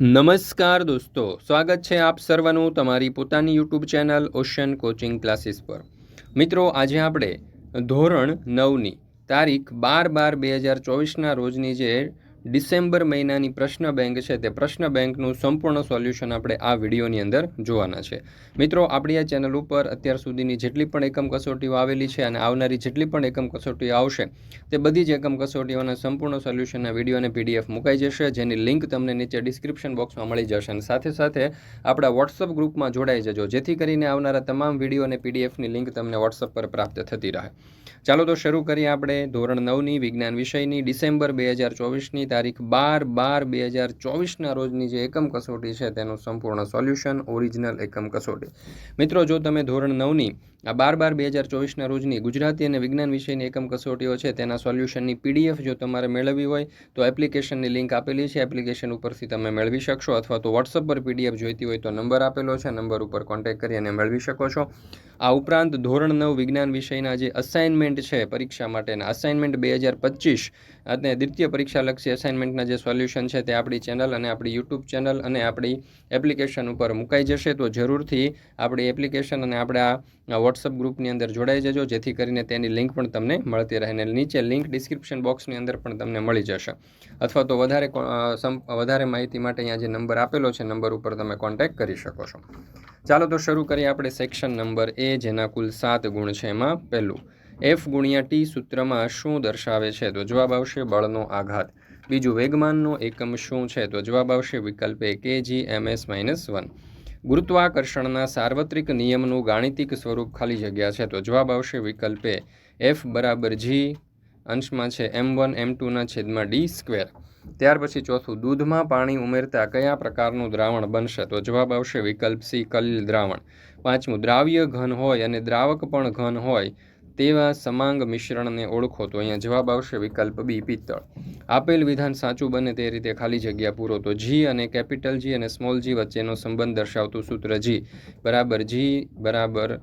નમસ્કાર દોસ્તો, સ્વાગત છે આપ સર્વનું તમારી પોતાની YouTube channel Ocean coaching classes પર. મિત્રો, આજે આપણે ધોરણ નવની તારીખ બાર બાર બે હજાર ચોવીસના રોજની જે ડિસેમ્બર મહિનાની પ્રશ્ન બેંક છે તે પ્રશ્ન બેંકનું સંપૂર્ણ સોલ્યુશન આપણે આ વિડીયોની અંદર જોવાના છે. મિત્રો, આપણી આ ચેનલ ઉપર અત્યાર સુધીની જેટલી પણ એકમ કસોટીઓ આવેલી છે અને આવનારી જેટલી પણ એકમ કસોટીઓ આવશે, તે બધી જ એકમ કસોટીઓના સંપૂર્ણ સોલ્યુશનના વીડિયો અને પીડીએફ મુકાઈ જશે, જેની લિંક તમને નીચે ડિસ્ક્રિપ્શન બોક્સમાં મળી જશે અને સાથે સાથે આપણા વોટ્સઅપ ગ્રુપમાં જોડાઈ જજો, જેથી કરીને આવનારા તમામ વીડિયો અને પીડીએફની લિંક તમને વોટ્સઅપ પર પ્રાપ્ત થતી રહે. ચાલો તો શરૂ કરીએ આપણે ધોરણ નવની વિજ્ઞાન વિષયની ડિસેમ્બર બે હજાર ચોવીસની તારીખ બાર બાર બે હજાર ચોવીસના રોજની જે એકમ કસોટી છે, તેનું સંપૂર્ણ સોલ્યુશન, ઓરિજિનલ એકમ કસોટી. મિત્રો, જો તમે ધોરણ નવની આ બાર બાર બે હજાર ચોવીસના રોજની ગુજરાતી અને વિજ્ઞાન વિષયની એકમ કસોટીઓ છે, તેના સોલ્યુશનની પીડીએફ જો તમારે મેળવવી હોય, તો એપ્લિકેશનની લિંક આપેલી છે. એપ્લિકેશન ઉપરથી તમે મેળવી શકશો અથવા તો વોટ્સઅપ પર પીડીએફ જોઈતી હોય તો નંબર આપેલો છે. નંબર ઉપર કોન્ટેક્ટ કરી અને મેળવી શકો છો. આ ઉપરાંત ધોરણ નવ વિજ્ઞાન વિષયના જે અસાઇનમેન્ટ છે, પરીક્ષા માટેના અસાઇનમેન્ટ બે હજાર પચીસ અને દ્વિતીય પરીક્ષાલક્ષી અસાઇનમેન્ટના જે સોલ્યુશન છે તે આપણી ચેનલ અને આપણી યુટ્યુબ ચેનલ અને આપણી એપ્લિકેશન ઉપર મુકાઈ જશે. તો જરૂરથી આપણી એપ્લિકેશન અને આપણા વોટ્સઅપ ગ્રુપની અંદર જોડાઈ જજો. જેથી કરીને તેની લિંક પણ તમને મળતી રહે અને નીચે લિંક ડિસ્ક્રિપ્શન બોક્સની અંદર પણ તમને મળી જશે. અથવા તો વધારે વધારે માહિતી માટે અહીંયા જે નંબર આપેલો છે, નંબર ઉપર તમે કોન્ટેક્ટ કરી શકો છો. ચાલો તો શરૂ કરીએ આપણે સેક્શન નંબર એ જેના કુલ સાત ગુણ છે એમાં. પહેલું એફ ગુણ્યા ટી સૂત્રમાં શું દર્શાવે છે? તો જવાબ આવશે બળનો આઘાત. બીજું, વેગમાનનો એકમ શું છે? તો જવાબ આવશે વિકલ્પ A M S minus one. ગુરુત્વાકર્ષણના સાર્વત્રિક નિયમનું ગાણિતિક સ્વરૂપ ખાલી જગ્યા છે. તો જવાબ આવશે વિકલ્પે એફ બરાબર જી અંશમાં છે. એમ વન, એમ ટુના છેદમાં ડી સ્ક્વેર. ત્યાર પછી ચોથું, દૂધમાં પાણી ઉમેરતા કયા પ્રકારનું દ્રાવણ બનશે? તો જવાબ આવશે વિકલ્પ સી, કલિલ દ્રાવણ. પાંચમું, દ્રાવ્ય ઘન હોય અને દ્રાવક પણ ઘન હોય. તેવા સમાંગ મિશ્રણને ઓળખો તો અહીંયા જવાબ આવશે વિકલ્પ બી, પિત્તળ. આપેલ વિધાન સાચું બને તે રીતે ખાલી જગ્યા પૂરો તો જી અને કેપિટલ જી અને સ્મોલ જી વચ્ચેનો સંબંધ દર્શાવતું સૂત્ર જી. બરાબર જી બરાબર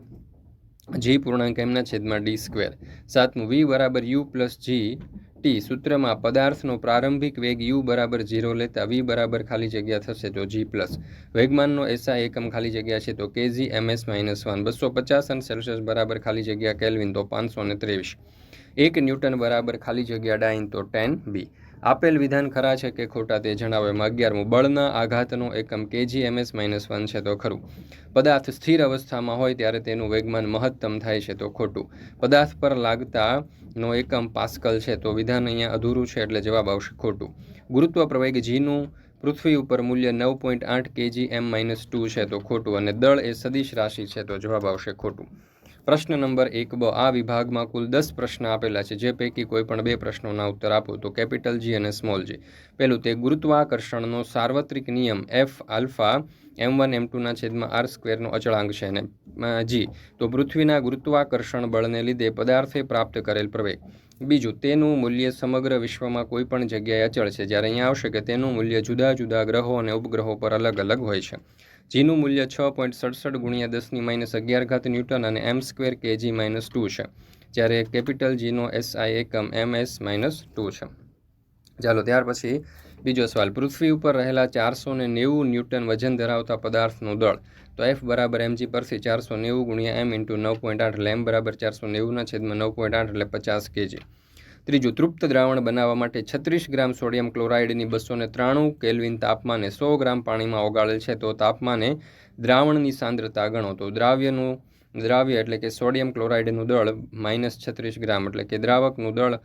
જી પૂર્ણાંક એમના છેદમાં ડી સ્ક્વેર. સાતમું, વી બરાબર યુ પ્લસ જી ટી સૂત્રમાં પદાર્થનો પ્રારંભિક વેગ યુ બરાબર ઝીરો લેતા વી બરાબર ખાલી જગ્યા થશે તો જી પ્લસ. વેગમાનનો એસઆઈ એકમ ખાલી જગ્યા છે તો કેજી એમએસ માઇનસ વન. બસો પચાસ અને સેલ્સિયસ બરાબર ખાલી જગ્યા કેલ્વિન તો પાંચસો ત્રેવીસ. એક ન્યૂટન બરાબર ખાલી જગ્યા ડાઇન તો ટેન બી. આપેલ વિધાન ખરા છે કે ખોટા તે જણાવો એમાં અગિયારમું. બળના આઘાતનો એકમ કેજી એમએસ માઇનસ વન છે તો ખરું. પદાર્થ સ્થિર અવસ્થામાં હોય ત્યારે તેનું વેગમાન મહત્તમ થાય છે તો ખોટું. પદાર્થ પર લાગતા નો એકમ પાસ્કલ છે તો વિધાન અહીંયા અધૂરું છે એટલે જવાબ આવશે ખોટું. ગુરુત્વ પ્રવેગ જીનું પૃથ્વી ઉપર મૂલ્ય નવ પોઈન્ટ આઠ કેજી એમ માઇનસ ટુ છે તો ખોટું અને દળ એ સદિશ રાશિ છે તો જવાબ આવશે ખોટું. પ્રશ્ન નંબર એક, બ, આ વિભાગમાં કુલ દસ પ્રશ્ન આપેલા છે, જે પૈકી કોઈ પણ બે પ્રશ્નોના ઉત્તર આપો તો કેપિટલ જી અને સ્મોલ જી પહેલું તે ગુરુત્વાકર્ષણનો સાર્વત્રિક નિયમ F alpha M one M ટુના છેદમાં આર સ્ક્વેરનો અચળાંક છે અને જી તો પૃથ્વીના ગુરુત્વાકર્ષણ બળને લીધે પદાર્થે પ્રાપ્ત કરેલ પ્રવેગ. બીજું, તેનું મૂલ્ય સમગ્ર વિશ્વમાં કોઈ પણ જગ્યાએ અચળ છે, જ્યારે અહીંયા આવશે કે તેનું મૂલ્ય જુદા જુદા ગ્રહો અને ઉપગ્રહો પર અલગ અલગ હોય છે. જીનું મૂલ્ય છ પોઈન્ટ સડસઠ ગુણ્યા દસની માઇનસ અગિયાર ઘાત ન્યૂટન અને M square kg minus two છે. જ્યારે કેપિટલ જીનો એસઆઈ એકમ એમ એસ માઇનસ ટુ છે. ચાલો ત્યાર પછી બીજો સવાલ. પૃથ્વી ઉપર રહેલા ચારસો ને નેવું ન્યૂટન વજન ધરાવતા પદાર્થનું દળ. તો એફ બરાબર એમજી પરથી ચારસો નેવું ગુણ્યા એમ ઇન્ટુ નવ પોઈન્ટ આઠ એટલે એમ બરાબર ચારસો નેવુંના છેદમાં નવ પોઈન્ટ આઠ એટલે પચાસ કેજી. ત્રીજું, તૃપ્ત દ્રાવણ બનાવવા માટે છત્રીસ ગ્રામ સોડિયમ ક્લોરાઇડની બસો ને ત્રાણું, કેલ્વિન તાપમાને સો ગ્રામ પાણીમાં ઓગાળેલ છે. તો તાપમાને દ્રાવણની સાંદ્રતા ગણો. તો દ્રાવ્યનું, દ્રાવ્ય એટલે કે સોડિયમ ક્લોરાઇડનું દળ માઇનસ છત્રીસ ગ્રામ એટલે કે દ્રાવકનું દળ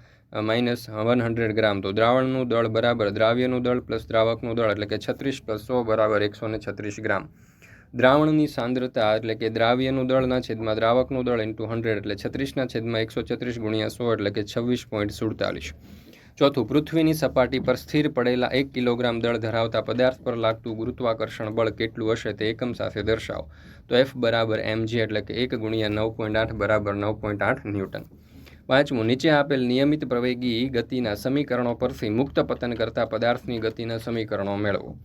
માઇનસ વન હંડ્રેડ ગ્રામ. તો દ્રાવણનું દળ બરાબર દ્રાવ્યનું દળ પ્લસ દ્રાવકનું દળ એટલે કે છત્રીસ પ્લસ સો બરાબર એકસો છત્રીસ ગ્રામ. દ્રાવણની સાંદ્રતા એટલે કે દ્રાવ્યનું દળના છેદમાં દ્રાવકનું દળ ઇન્ટુ હંડ્રેડ એટલે છત્રીસના છેદમાં એકસો છત્રીસ ગુણ્યા સો એટલે કે છવ્વીસ પોઈન્ટ સુડતાલીસ. ચોથું, પૃથ્વીની સપાટી પર સ્થિર પડેલા એક કિલોગ્રામ દળ ધરાવતા પદાર્થ પર લાગતું ગુરુત્વાકર્ષણ બળ કેટલું હશે તે એકમ સાથે દર્શાવો. તો એફ બરાબર એમજી એટલે કે એક ગુણ્યા નવ પોઈન્ટ આઠ બરાબર નવ પોઈન્ટ આઠ ન્યૂટન. પાંચમું, નીચે આપેલ નિયમિત પ્રવેગી ગતિના સમીકરણો પરથી મુક્ત પતન કરતા પદાર્થની ગતિના સમીકરણો મેળવો.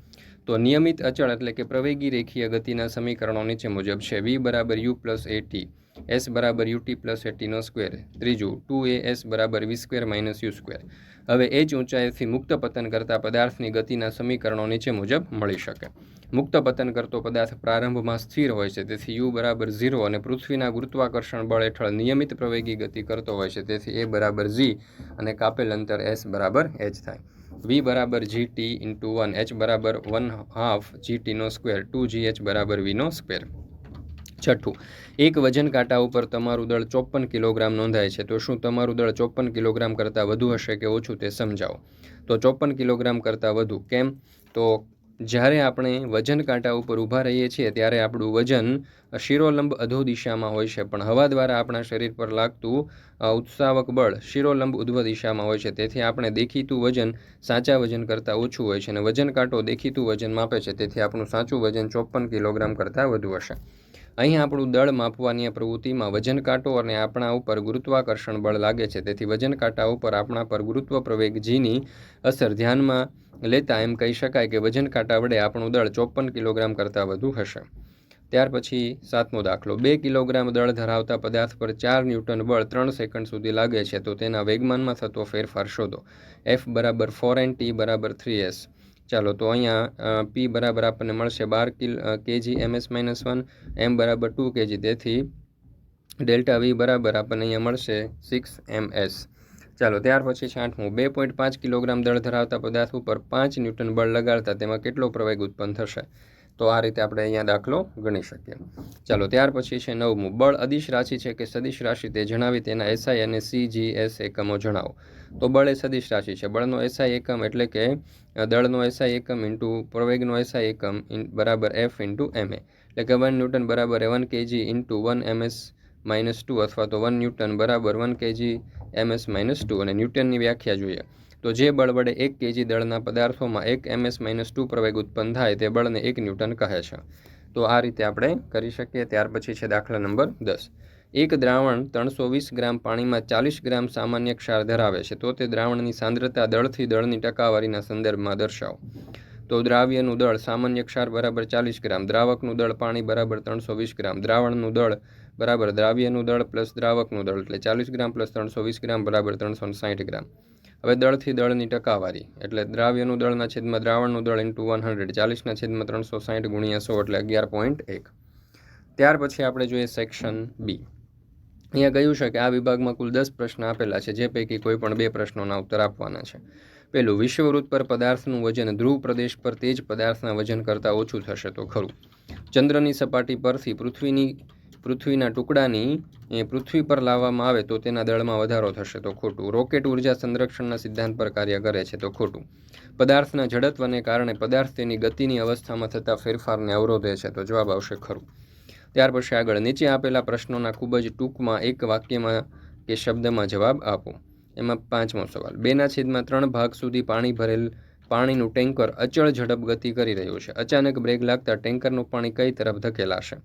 તો નિયમિત અચળ એટલે કે પ્રવેગી રેખીય ગતિના સમીકરણો નીચે મુજબ છે. વી બરાબર યુ પ્લસ એટી એસ બરાબર યુટી પ્લસ એટીનો સ્ક્વેર ત્રીજું ટુ એ એસ બરાબર V square minus U square હવે એ જ ઊંચાઈથી મુક્ત પતન કરતા પદાર્થની ગતિના સમીકરણો નીચે મુજબ મળી શકે. મુક્ત પતન કરતો પદાર્થ પ્રારંભમાં સ્થિર હોય છે, તેથી યુ બરાબર ઝીરો અને પૃથ્વીના ગુરુત્વાકર્ષણ બળ હેઠળ નિયમિત પ્રવેગી ગતિ કરતો હોય છે, તેથી એ બરાબર ઝી અને કાપેલ અંતર એસ બરાબર એચ થાય. વી બરાબર G T into one H બરાબર વન હાફ જી ટીનો સ્ક્વેર ટુ જી એચ બરાબર વીનો સ્ક્વેર છઠ્ઠું, એક વજન કાંટા ઉપર તમારું દળ ચોપન કિલોગ્રામ નોંધાય છે, તો શું તમારું દળ ચોપન કિલોગ્રામ કરતાં વધુ હશે કે ઓછું તે સમજાવો. તો ચોપન કિલોગ્રામ કરતાં વધુ કેમ? તો જ્યારે આપણે વજન કાંટા ઉપર ઊભા રહીએ છીએ, ત્યારે આપણું વજન શિરોલંબ અધો દિશામાં હોય છે. પણ હવા દ્વારા આપણા શરીર પર લાગતું ઉત્સાવક બળ શિરોલંબ ઉધ્વ દિશામાં હોય છે. તેથી આપણે દેખીતું વજન સાચા વજન કરતાં ઓછું હોય છે અને વજન કાંટો દેખીતું વજન માપે છે. તેથી આપણું સાચું વજન ચોપન કિલોગ્રામ કરતાં વધુ હશે. અહીં આપણું દળ માપવાની પ્રવૃત્તિમાં વજન કાંટો અને આપણા ઉપર ગુરુત્વાકર્ષણ બળ લાગે છે. તેથી વજન કાંટા ઉપર આપણા પર ગુરુત્વ પ્રવેગ જીની અસર ધ્યાનમાં લેતા એમ કહી શકાય કે વજન કાંટા વડે આપણું દળ ચોપન કિલોગ્રામ કરતાં વધુ હશે. ત્યાર પછી સાતમો દાખલો. બે કિલોગ્રામ દળ ધરાવતા પદાર્થ પર ચાર ન્યૂટન બળ ત્રણ સેકન્ડ સુધી લાગે છે, તો તેના વેગમાનમાં થતો ફેરફાર શોધો. એફ બરાબર ફોર એન ટી બરાબર થ્રી એસ ચાલો, તો અહીંયા પી બરાબર આપણને મળશે બાર kill kg MS minus one M બરાબર ટુ કેજી. તેથી ડેલ્ટા વી બરાબર આપણને અહીંયા મળશે સિક્સ એમ એસ ચાલો, ત્યાર પછી છે આઠમું બે પોઈન્ટ પાંચ કિલોગ્રામ દળ ધરાવતા પદાર્થ ઉપર પાંચ ન્યૂટન બળ લગાડતા તેમાં કેટલો પ્રવેગ ઉત્પન્ન થશે? તો આ રીતે આપણે અહીંયા દાખલો ગણી શકીએ. ચાલો, ત્યાર પછી છે નવમું. બળ અદિશ રાશિ છે કે સદિશ રાશિ તે જણાવી તેના એસઆઈ અને સીજીએસ એકમો જણાવો. તો બળ એ સદિશ રાશિ છે. બળનો એસઆઈ એકમ એટલે કે દળનો એસઆઈ એકમ ઇન્ટુ પ્રવેગનો એસઆઈ એકમ બરાબર એફ ઇન્ટુ એમ એટલે કે વન ન્યૂટન બરાબર એ one kg into one MS minus two અથવા તો વન ન્યૂટન બરાબર one kg MS minus two અને ન્યૂટનની વ્યાખ્યા જોઈએ. તો જે બળ વડે એક કેજી દળના પદાર્થોમાં એક એમએસ માઇનસ ટુ પ્રવેગ ઉત્પન્ન થાય તે બળને એક ન્યૂટન કહે છે. તો આ રીતે આપણે કરી શકીએ. ત્યાર પછી છે દાખલા નંબર દસ. એક દ્રાવણ ત્રણસો વીસ ગ્રામ પાણીમાં ચાલીસ ગ્રામ સામાન્ય ક્ષાર ધરાવે છે. તો તે દ્રાવણની સાંદ્રતા દળથી દળની ટકાવારીના સંદર્ભમાં દર્શાવો. તો દ્રાવ્યનું દળ સામાન્ય ક્ષાર બરાબર ચાલીસ ગ્રામ, દ્રાવકનું દળ પાણી બરાબર ત્રણસો વીસ ગ્રામ, દ્રાવણનું દળ બરાબર દ્રાવ્યનું દળ પ્લસ દ્રાવકનું દળ એટલે ચાલીસ ગ્રામ પ્લસ ત્રણસો વીસ ગ્રામ બરાબર ત્રણસો સાઠ ગ્રામ. હવે દળથી દળની ટકાવારી, એટલે દ્રાવ્યનું દળના છેદમાં દ્રાવણનું દળ ઇન્ટુ વન હંડ્રેડ ચાલીસના છેદમાં ત્રણસો સાઠ ગુણ્યા સો એટલે અગિયાર પોઈન્ટ એક. ત્યાર પછી આપણે જોઈએ સેક્શન બી અહીંયા કહ્યું છે કે આ વિભાગમાં કુલ દસ પ્રશ્ન આપેલા છે, જે પૈકી કોઈ પણ બે પ્રશ્નોના ઉત્તર આપવાના છે. પેલું વિશ્વવૃત્ત પર પદાર્થનું વજન, ધ્રુવ પ્રદેશ પર તે જ પદાર્થના વજન કરતાં ઓછું થશે તો ખરું. ચંદ્રની સપાટી પરથી પૃથ્વીની, પૃથ્વીના ટુકડાની, એ પૃથ્વી પર લાવવામાં આવે તો તેના દળમાં વધારો થશે તો ખોટું. રોકેટ ઊર્જા સંરક્ષણના સિદ્ધાંત પર કાર્ય કરે છે તો ખોટું. પદાર્થના જડત્વને કારણે પદાર્થ તેની ગતિની અવસ્થામાં થતા ફેરફારને અવરોધે છે તો જવાબ આવશે ખરું. ત્યાર પછી આગળ નીચે આપેલા પ્રશ્નોના ખૂબ જ ટૂંકમાં એક વાક્યમાં કે શબ્દમાં જવાબ આપો. એમાં પાંચમો સવાલ. બેના છેદમાં ત્રણ ભાગ સુધી પાણી ભરેલ પાણીનું ટેન્કર અચળ ઝડપ ગતિ કરી રહ્યું છે. અચાનક બ્રેક લાગતા ટેન્કરનું પાણી કઈ તરફ ધકેલાશે?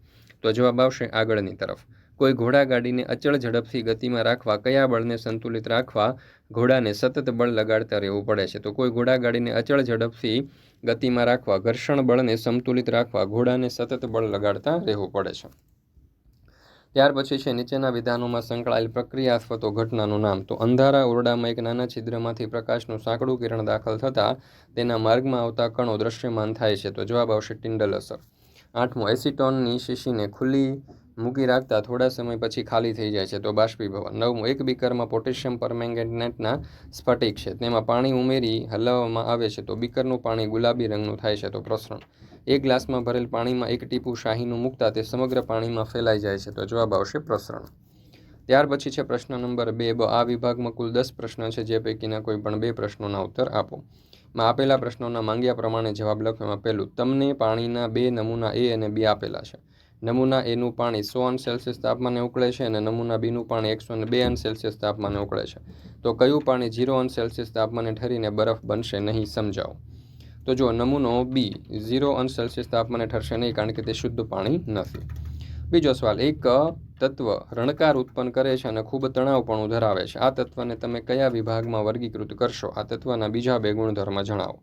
તો જવાબ આવશે આગળની તરફ. કોઈ ઘોડાગાડીને અચળ ઝડપથી ગતિમાં રાખવા, કયા બળને સંતુલિત રાખવા ઘોડાને સતત બળ લગાડતા રહેવું પડે છે? તો કોઈ ઘોડાગાડીને અચળ ઝડપથી ગતિમાં રાખવા, ઘર્ષણ બળને સંતુલિત રાખવા, ઘોડાને સતત બળ લગાડતા રહેવું પડે છે. ત્યાર પછી છે, નીચેના વિધાનોમાં સંકળાયેલ પ્રક્રિયા અથવા તો ઘટનાનું નામ. તો અંધારા ઓરડામાં એક નાના છિદ્રમાંથી પ્રકાશનું સાંકડું કિરણ દાખલ થતાં તેના માર્ગમાં આવતા કણો દ્રશ્યમાન થાય છે. તો જવાબ આવશે ટિન્ડલ અસર. આઠમો, એસિટોનની શીશીને ખુલ્લી મૂકી રાખતા થોડા સમય પછી ખાલી થઈ જાય છે. તો બાષ્પીભવન. નવમું, એક બીકરમાં પોટેશિયમ પરમેંગેનેટના સ્ફટિક છે. તેમાં પાણી ઉમેરી હલાવવામાં આવે છે. તો બીકરનું પાણી ગુલાબી રંગનું થાય છે. તો પ્રસરણ. એક ગ્લાસમાં ભરેલ પાણીમાં એક ટીપું શાહીનું મૂકતા તે સમગ્ર પાણીમાં ફેલાઈ જાય છે. તો જવાબ આવશે પ્રસરણ. ત્યાર પછી છે પ્રશ્ન નંબર બે. બ, આ વિભાગમાં કુલ દસ પ્રશ્ન છે, જે પૈકીના કોઈ પણ બે પ્રશ્નોના ઉત્તર આપો. માં આપેલા પ્રશ્નોના માંગ્યા પ્રમાણે જવાબ લખો. એમાં પહેલું, તમને પાણીના બે નમૂના એ અને બી આપેલા છે. નમૂના એનું પાણી સો અંશ સેલ્સિયસ તાપમાને ઉકળે છે અને નમૂના બીનું પાણી એકસો ને બે અંશ સેલ્સિયસ તાપમાને ઉકળે છે. તો કયું પાણી ઝીરો અંશ સેલ્સિયસ તાપમાને ઠરીને બરફ બનશે નહીં સમજાવો. તો જો નમૂનો બી ઝીરો અંશ સેલ્સિયસ તાપમાને ઠરશે નહીં કારણ કે તે શુદ્ધ પાણી નથી. બીજો સવાલ, એક તત્વ રણકાર ઉત્પન્ન કરે છે અને ખૂબ તણાવપણું ધરાવે છે. આ તત્વને તમે કયા વિભાગમાં વર્ગીકૃત કરશો? આ તત્વના બીજા બે ગુણધર્મ જણાવો.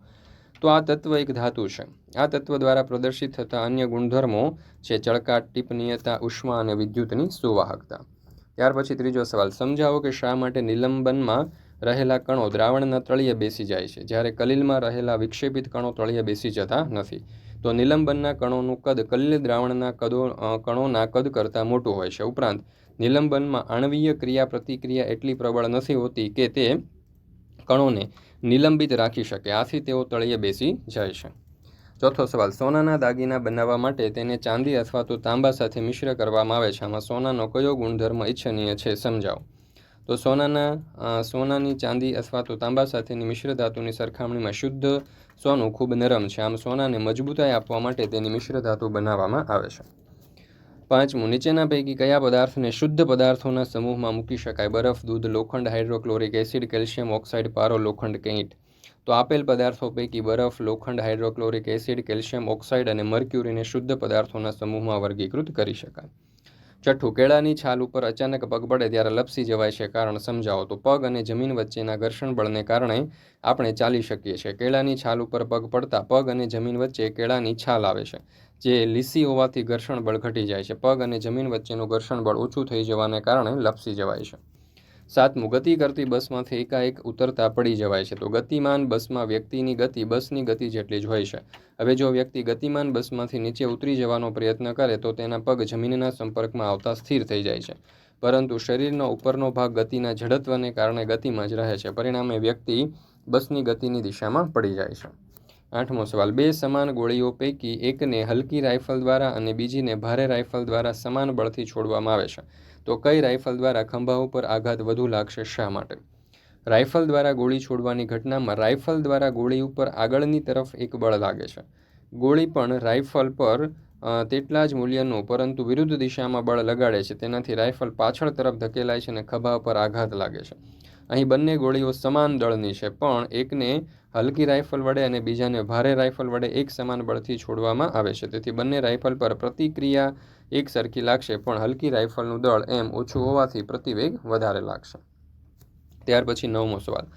તો આ તત્વ એક ધાતુ છે. આ તત્વ દ્વારા પ્રદર્શિત થતા અન્ય ગુણધર્મો છે ચળકાટ ટીપનીયતા ઉષ્મા અને વિદ્યુતની સુવાહકતા. ત્યાર પછી ત્રીજો સવાલ, સમજાવો કે શા માટે નિલંબનમાં રહેલા કણો દ્રાવણના તળિયે બેસી જાય છે. જ્યારે કલીલમાં રહેલા વિક્ષેપિત કણો તળિયે બેસી જતા નથી. તો નિલંબનના કણોનું કદ કલીલ દ્રાવણના કદો કણોના કદ કરતાં મોટું હોય છે. ઉપરાંત, નિલંબનમાં આણવીય ક્રિયા પ્રતિક્રિયા એટલી પ્રબળ નથી હોતી કે તે કણોને નિલંબિત રાખી શકે. આથી તેઓ તળિયે બેસી જાય છે. ચોથો સવાલ, સોનાના દાગીના બનાવવા માટે તેને ચાંદી અથવા તો તાંબા સાથે મિશ્ર કરવામાં આવે છે. આમાં સોનાનો કયો ગુણધર્મ ઇચ્છનીય છે સમજાવો. તો સોનાના સોનાની ચાંદી અથવા તો તાંબા સાથેની મિશ્ર ધાતુની સરખામણીમાં શુદ્ધ સોનું ખૂબ નરમ છે. આમ સોનાને મજબૂતાઈ આપવા માટે તેની મિશ્ર ધાતુ બનાવવામાં આવે છે. પાંચમું, નીચેના પૈકી કયા પદાર્થને શુદ્ધ પદાર્થોના સમૂહમાં મૂકી શકાય? બરફ, દૂધ, લોખંડ, હાઇડ્રોક્લોરિક એસિડ, કેલ્શિયમ ઓક્સાઇડ, પારો, લોખંડ કેઇટ તો આપેલ પદાર્થો પૈકી બરફ, લોખંડ, હાઇડ્રોક્લોરિક એસિડ, કેલ્શિયમ ઓક્સાઇડ અને મર્ક્યુરીને શુદ્ધ પદાર્થોના સમૂહમાં વર્ગીકૃત કરી શકાય. છઠ્ઠું કેળાની છાલ ઉપર અચાનક પગ પડે ત્યારે લપસી જવાય છે કારણ સમજાવો તો પગ અને જમીન વચ્ચેના ઘર્ષણ બળને કારણે આપણે ચાલી શકીએ છીએ. કેળાની છાલ ઉપર પગ પડતા પગ અને જમીન વચ્ચે કેળાની છાલ આવે છે, જે લીસી હોવાથી ઘર્ષણ બળ ઘટી જાય છે. પગ અને જમીન વચ્ચેનું ઘર્ષણ બળ ઓછું થઈ જવાને કારણે લપસી જવાય છે. સાતમું ગતિ કરતી બસમાંથી એકાએક ઉતરતા પડી જવાય છે. તો ગતિમાન બસમાં વ્યક્તિની ગતિ બસની ગતિ જેટલી જ હોય છે. હવે જો વ્યક્તિ ગતિમાન બસમાંથી નીચે ઉતરી જવાનો પ્રયત્ન કરે, તો તેના પગ જમીનના સંપર્કમાં આવતા સ્થિર થઈ જાય છે. પરંતુ શરીરનો ઉપરનો ભાગ ગતિના જડત્વને કારણે ગતિમાં જ રહે છે. પરિણામે વ્યક્તિ બસની ગતિની દિશામાં પડી જાય છે. આઠમો સવાલ. બે સમાન ગોળીઓ પૈકી એકને હલકી રાઇફલ દ્વારા અને બીજીને ભારે રાઇફલ દ્વારા સમાન બળથી છોડવામાં આવે છે. તો કઈ રાઇફલ દ્વારા ખંભા ઉપર આઘાત વધુ લાગશે શા માટે? રાઇફલ દ્વારા ગોળી છોડવાની ઘટનામાં રાઇફલ દ્વારા ગોળી ઉપર આગળની તરફ એક બળ લાગે છે. ગોળી પણ રાઇફલ પર તેટલા જ મૂલ્યનું પરંતુ વિરુદ્ધ દિશામાં બળ લગાડે છે. તેનાથી રાઇફલ પાછળ તરફ ધકેલાય છે અને ખભા પર આઘાત લાગે છે. અહીં બંને ગોળીઓ સમાન દળની છે, પણ એકને હલકી રાઇફલ વડે અને બીજાને ભારે રાઇફલ વડે એક સમાન બળથી છોડવામાં આવે છે. તેથી બંને રાઇફલ પર પ્રતિક્રિયા એક સરખી લાગશે, પણ હલકી રાઇફલનું દળ એમ ઓછું હોવાથી પ્રતિવેગ વધારે લાગશે. ત્યાર પછી નવમો સવાલ.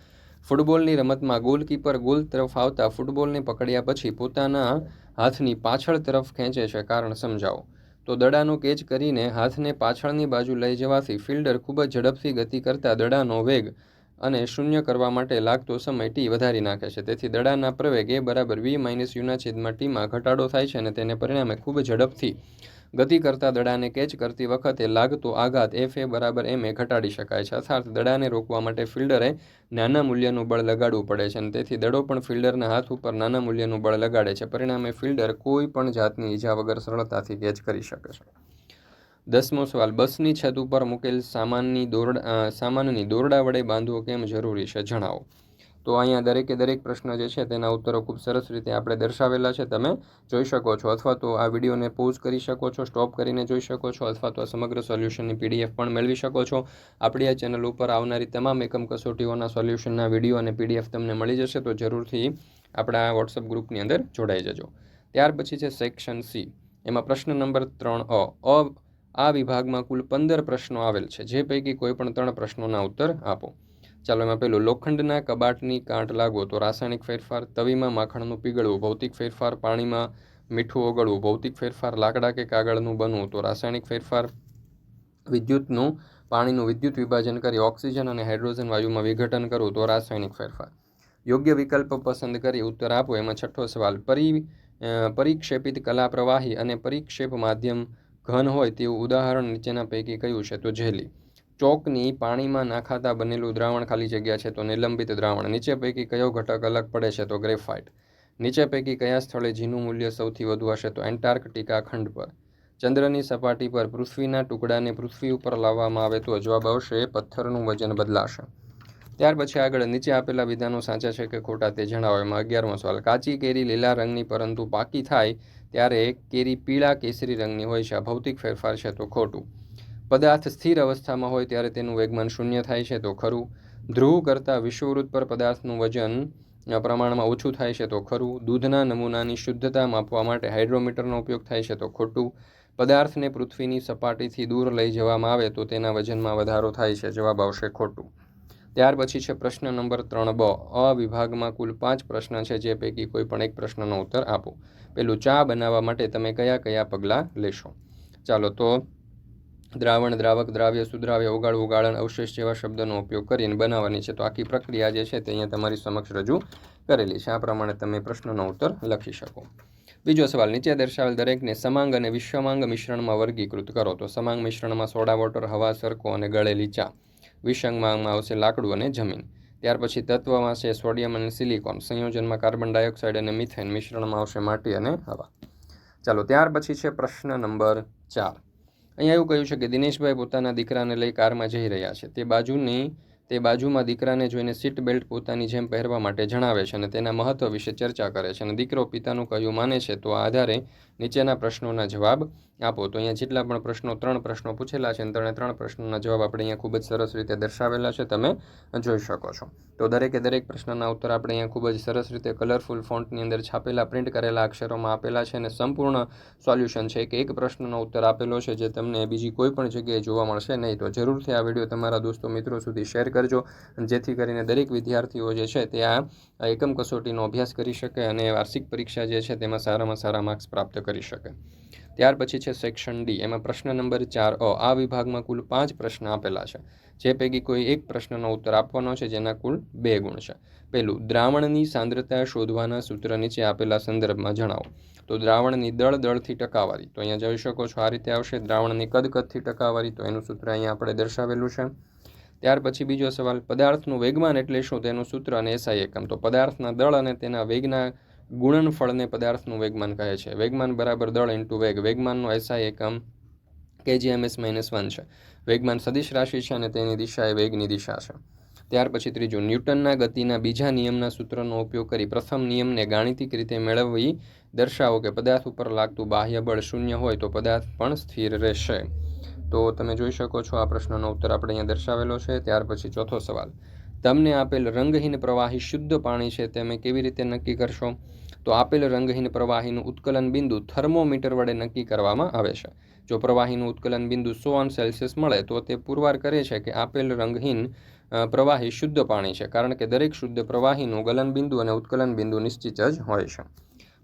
ફૂટબોલની રમતમાં ગોલકીપર ગોલ તરફ આવતા ફૂટબોલને પકડ્યા પછી પોતાના હાથની પાછળ તરફ ખેંચે છે કારણ સમજાવો. તો દડાનો કેચ કરીને હાથને પાછળની બાજુ લઈ જવાથી ફિલ્ડર ખૂબ જ ઝડપથી ગતિ કરતા દડાનો વેગ અને શૂન્ય કરવા માટે લાગતો સમય ટી વધારી નાખે છે. તેથી દડાના પ્રવેગ એ બરાબર વી માઇનસ યુના છેદમાં ટીમાં ઘટાડો થાય છે અને તેને પરિણામે ખૂબ ઝડપથી ગતિ કરતા દડાને કેચ કરતી વખતે લાગતો આઘાત એફ એ બરાબર એમ એ ઘટાડી શકાય છે. અર્થાત દડાને રોકવા માટે ફિલ્ડરે નાના મૂલ્યનું બળ લગાડવું પડે છે અને તેથી દડો પણ ફિલ્ડરના હાથ ઉપર નાના મૂલ્યનું બળ લગાડે છે. પરિણામે ફિલ્ડર કોઈ પણ જાતની ઈજા વગર સરળતાથી કેચ કરી શકે છે. દસમો સવાલ, બસની છત ઉપર મૂકેલ સામાનની દોરડા સામાનની દોરડા વડે બાંધવો કેમ જરૂરી છે? જણાવો. તો અહીંયા દરેકે દરેક પ્રશ્ન જે છે તેના ઉત્તરો ખૂબ સરસ રીતે આપણે દર્શાવેલા છે. તમે જોઈ શકો છો અથવા તો આ વિડીયોને પોઝ કરી શકો છો, સ્ટોપ કરીને જોઈ શકો છો અથવા તો આ સમગ્ર સોલ્યુશનની પીડીએફ પણ મેળવી શકો છો. આપણી આ ચેનલ ઉપર આવનારી તમામ એકમ કસોટીઓના સોલ્યુશનના વીડિયો અને પીડીએફ તમને મળી જશે, તો જરૂરથી આપણા વોટ્સઅપ ગ્રુપની અંદર જોડાઈ જજો. ત્યાર પછી છે સેક્શન સી. એમાં પ્રશ્ન નંબર ત્રણ અ, આ વિભાગમાં કુલ પંદર પ્રશ્નો આવેલ છે. જે પૈકી કોઈ પણ ત્રણ પ્રશ્નોના ઉત્તર આપો. ચાલો એમાં પહેલું, લોખંડના કબાટની કાંટ લાગવો તો રાસાયણિક ફેરફાર, તવીમાં માખણનું પીગળવું, ભૌતિક ફેરફાર, પાણીમાં મીઠું ઓગળવું, ભૌતિક ફેરફાર, લાકડા કે કાગળનું બનવું તો રાસાયણિક ફેરફાર, વિદ્યુતનું, પાણીનું વિદ્યુત વિભાજન કરી ઓક્સિજન અને હાઇડ્રોજન વાયુમાં વિઘટન કરવું તો રાસાયણિક ફેરફાર. યોગ્ય વિકલ્પ પસંદ કરી ઉત્તર આપો. એમાં છઠ્ઠો સવાલ, પરી પરિક્ષેપિત કલા પ્રવાહી અને પરિક્ષેપ માધ્યમ ઘન હોય તેવું ઉદાહરણ નીચેના પૈકી કયું છે? તો જેલી. ચોકની પાણીમાં નાખાતા બનેલું દ્રાવણ ખાલી જગ્યા છે, તો નિલંબિત દ્રાવણ. નીચે પૈકી કયો ઘટક અલગ પડે છે, તો ગ્રેફાઇટ. નીચે પૈકી કયા સ્થળે જીનું મૂલ્ય સૌથી વધુ હશે, તો એન્ટાર્કટિકા ખંડ પર. ચંદ્રની સપાટી પર પૃથ્વીના ટુકડાને પૃથ્વી ઉપર લાવવામાં આવે, તો જવાબ આવશે, પથ્થરનું વજન બદલાશે. ત્યાર પછી આગળ નીચે આપેલા વિધાનો સાચા છે કે ખોટા તે જણાવો. એમાં અગિયારમો સવાલ. કાચી કેરી લીલા રંગની પરંતુ પાકી થાય, ત્યારે કેરી પીળા કેસરી રંગની હોય છે. આ ભૌતિક ફેરફાર છે, તો ખોટું. પદાર્થ સ્થિર અવસ્થામાં હોય ત્યારે તેનું વેગમાન શૂન્ય થાય છે, તો ખરું. ધ્રુવ કરતાં વિષુવવૃત્ત પર પદાર્થનું વજન પ્રમાણમાં ઓછું થાય છે, તો ખરું. દૂધના નમૂનાની શુદ્ધતા માપવા માટે હાઇડ્રોમીટરનો ઉપયોગ થાય છે, તો ખોટું. પદાર્થને પૃથ્વીની સપાટીથી દૂર લઈ જવામાં આવે, તો તેના વજનમાં વધારો થાય છે, જવાબ આવશે ખોટું. ત્યાર પછી છે પ્રશ્ન નંબર ત્રણ બ. અ વિભાગમાં કુલ પાંચ પ્રશ્ન છે, જે પૈકી કોઈ પણ એક પ્રશ્નનો ઉત્તર આપો. પેલું ચા બનાવવા માટે તમે કયા કયા પગલાં લેશો? ચાલો તો દ્રાવણ, દ્રાવક, દ્રાવ્ય, સુદ્રાવ્ય ઓગાળવું ગાળણ અવશેષ જેવા શબ્દનો ઉપયોગ કરીને બનાવવાની છે. તો આખી પ્રક્રિયા જે છે તે અહીંયા તમારી સમક્ષ રજૂ કરેલી છે. આ પ્રમાણે તમે પ્રશ્નનો ઉત્તર લખી શકો. બીજો સવાલ, નીચે દર્શાવેલ દરેકને સમાંગ અને વિશ્વમાંગ મિશ્રણમાં વર્ગીકૃત કરો. તો સમાંગ મિશ્રણમાં સોડા, વોટર, હવા સરકો અને ગળેલી ચા. વિષંગમાં આવશે લાકડું અને જમીન. ત્યાર પછી તત્વમાં છે સોડિયમ અને સિલિકોન. સંયોજનમાં કાર્બન ડાયોક્સાઇડ અને મિથેન મિશ્રણમાં આવશે માટી અને હવા. ચાલો, ત્યાર પછી છે પ્રશ્ન નંબર ચાર. અહીંયા એવું કહ્યું છે કે દિનેશભાઈ પોતાના દીકરાને લઈ કારમાં જઈ રહ્યા છે. તે બાજુની તે બાજુમાં દીકરાને જોઈને સીટ બેલ્ટ પોતાની જેમ પહેરવા માટે જણાવે છે અને તેના મહત્વ વિશે ચર્ચા કરે છે અને દીકરો પિતાનું કહ્યું માને છે તો આધારે નીચેના પ્રશ્નોના જવાબ આપો. તો અહીંયા જેટલા પણ પ્રશ્નો, ત્રણ પ્રશ્નો પૂછેલા છે અને ત્રણે ત્રણ પ્રશ્નોના જવાબ આપણે અહીંયા ખૂબ જ સરસ રીતે દર્શાવેલા છે, તમે જોઈ શકો છો. તો દરેકે દરેક પ્રશ્નના ઉત્તર આપણે અહીંયા ખૂબ જ સરસ રીતે કલરફુલ ફોન્ટની અંદર છાપેલા પ્રિન્ટ કરેલા અક્ષરોમાં આપેલા છે અને સંપૂર્ણ સોલ્યુશન છે કે એક પ્રશ્નનો ઉત્તર આપેલો છે જે તમને બીજી કોઈ પણ જગ્યાએ જોવા મળશે નહીં. તો જરૂરથી આ વીડિયો તમારા દોસ્તો મિત્રો સુધી શેર કરજો. જેથી કરીને દરેક વિદ્યાર્થીઓ જે છે તે આ એકમ કસોટીનો અભ્યાસ કરી શકે અને વાર્ષિક પરીક્ષા જે છે તેમાં સારામાં સારા માર્ક્સ પ્રાપ્ત કરી શકે. ત્યાર પછી છે સેક્શન ડી. એમાં પ્રશ્ન નંબર ચાર અ. આ વિભાગમાં કુલ પાંચ પ્રશ્ન આપેલા છે. જે પૈકી કોઈ એક પ્રશ્નનો ઉત્તર આપવાનો છે જેના કુલ બે ગુણ છે. પહેલું, દ્રાવણની સાંદ્રતા શોધવાના સૂત્ર નીચે આપેલા સંદર્ભમાં જણાવો. તો દ્રાવણની દળ દળથી ટકાવારી. તો અહીંયા જોઈ શકો છો આ રીતે આવશે. દ્રાવણની કદ કદથી ટકાવારી. તો એનું સૂત્ર અહીંયા આપણે દર્શાવેલું છે. ત્યાર પછી બીજો સવાલ, પદાર્થનું વેગમાન એટલે શું? તેનું સૂત્ર અને એસઆઈ એકમ. તો પદાર્થના દળ અને તેના વેગના ગુણનફળને પદાર્થનું વેગમાન કહે છે. વેગમાન બરાબર દળ ઇન્ટુ વેગ. વેગમાનનો એસઆઈ એકમ કેજીએમએસ માઇનસ વન છે. વેગમાન સદિશ રાશિ છે અને તેની દિશા એ વેગની દિશા છે. ત્યાર પછી ત્રીજું, ન્યૂટનના ગતિના બીજા નિયમના સૂત્રનો ઉપયોગ કરી પ્રથમ નિયમને ગાણિતિક રીતે મેળવવી દર્શાવો કે પદાર્થ ઉપર લાગતું બાહ્ય બળ શૂન્ય હોય તો પદાર્થ પણ સ્થિર રહેશે. તો તમે જોઈ શકો છો આ પ્રશ્નનો ઉત્તર આપણે અહીંયા દર્શાવેલો છે. ત્યાર પછી ચોથો સવાલ. તમને આપેલ રંગહીન પ્રવાહી શુદ્ધ પાણી છે તમે કેવી રીતે નક્કી કરશો? તો આપેલ રંગહીન પ્રવાહીનું ઉત્કલન બિંદુ થર્મોમીટર વડે નક્કી કરવામાં આવે છે. જો પ્રવાહીનું ઉત્કલન બિંદુ સો અંશ સેલ્સિયસ મળે, તો તે પુરવાર કરે છે કે આપેલ રંગહીન પ્રવાહી શુદ્ધ પાણી છે, કારણ કે દરેક શુદ્ધ પ્રવાહીનું ગલન બિંદુ અને ઉત્કલન બિંદુ નિશ્ચિત જ હોય છે.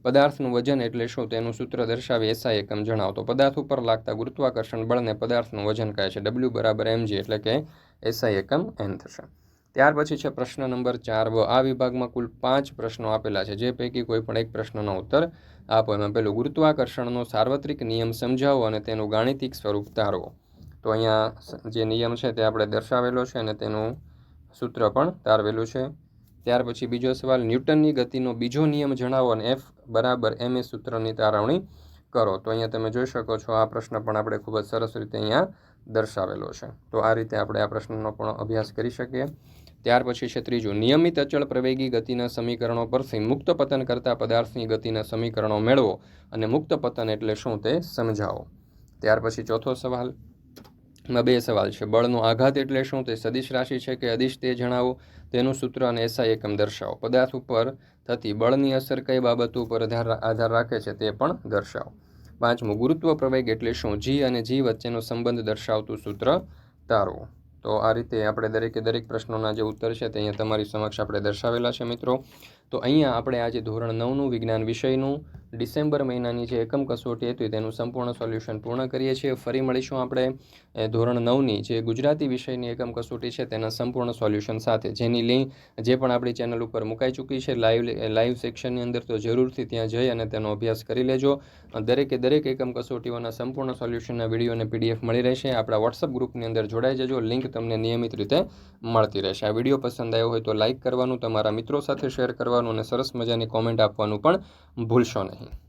પદાર્થનું વજન એટલે શું તેનું સૂત્ર દર્શાવી એસઆઈ એકમ જણાવતો. પદાર્થ ઉપર લાગતા ગુરુત્વાકર્ષણ બળને પદાર્થનું વજન કહે છે. ડબલ્યુ બરાબર એમજી એટલે કે એસઆઈ એકમ એન થશે. ત્યાર પછી છે પ્રશ્ન નંબર ચાર. વ, આ વિભાગમાં કુલ પાંચ પ્રશ્નો આપેલા છે. જે પૈકી કોઈ પણ એક પ્રશ્નનો ઉત્તર આપો. એમાં પેલું, ગુરુત્વાકર્ષણનો સાર્વત્રિક નિયમ સમજાવો અને તેનું ગાણિતિક સ્વરૂપ તારવો તો અહીંયા જે નિયમ છે તે આપણે દર્શાવેલો છે અને તેનું સૂત્ર પણ તારવેલું છે. ત્યાર પછી બીજો સવાલ, ન્યૂટનની ગતિનો બીજો નિયમ જણાવો અને એફ બરાબર એમ એ સૂત્રની તારવણી કરો. તો અહીંયા તમે જોઈ શકો છો, આ પ્રશ્ન પણ આપણે ખૂબ જ સરસ રીતે અહીંયા દર્શાવેલો છે. તો આ રીતે આપણે આ પ્રશ્નનો પણ અભ્યાસ કરી શકીએ. ત્યાર પછી છે ત્રીજું, નિયમિત અચળ પ્રવેગી ગતિના સમીકરણો પરથી મુક્ત પતન કરતા પદાર્થની ગતિના સમીકરણો મેળવો અને મુક્ત પતન એટલે શું તે સમજાવો. ત્યાર પછી ચોથો સવાલ બે સવાલ છે. બળનો આઘાત એટલે શું તે સદિશ રાશિ છે કે અદિશ તે જણાવો? તેનું સૂત્ર અને એસઆઈ એકમ દર્શાવો. પદાર્થ ઉપર થતી બળની અસર કઈ બાબતો ઉપર આધાર રાખે છે તે પણ દર્શાવો. પાંચમું, ગુરુત્વ પ્રવેગ એટલે શું? જી અને જી વચ્ચેનો સંબંધ દર્શાવતું સૂત્ર તારવો. તો આ રીતે આપણે દરેકે દરેક પ્રશ્નોના જે ઉત્તર છે તે અહીંયા તમારી સમક્ષ આપણે દર્શાવેલા છે મિત્રો. તો અહીંયા આપણે આજે ધોરણ નવનું વિજ્ઞાન વિષયનું ડિસેમ્બર મહિનાની જે એકમ કસોટી હતી તેનું સંપૂર્ણ સોલ્યુશન પૂર્ણ કરીએ છીએ. ફરી મળીશું આપણે ધોરણ નવની જે ગુજરાતી વિષયની એકમ કસોટી છે તેના સંપૂર્ણ સોલ્યુશન સાથે. જેની લિંક જે પણ આપણી ચેનલ ઉપર મુકાઈ ચૂકી છે, લાઈવ લાઈવ સેક્શનની અંદર તો જરૂરથી ત્યાં જઈ અને તેનો અભ્યાસ કરી લેજો. દરેકે, દરેક એકમ કસોટીઓના સંપૂર્ણ સોલ્યુશનના વીડિયો અને પીડીએફ મળી રહેશે. આપણા વોટ્સઅપ ગ્રુપની અંદર જોડાઈ જજો. લિંક તમને નિયમિત રીતે મળતી રહેશે. આ વીડિયો પસંદ આવ્યો હોય તો લાઇક કરવાનું, તમારા મિત્રો સાથે શેર કરવાનું અને સરસ મજાની કોમેન્ટ આપવાનું પણ ભૂલશો નહીં.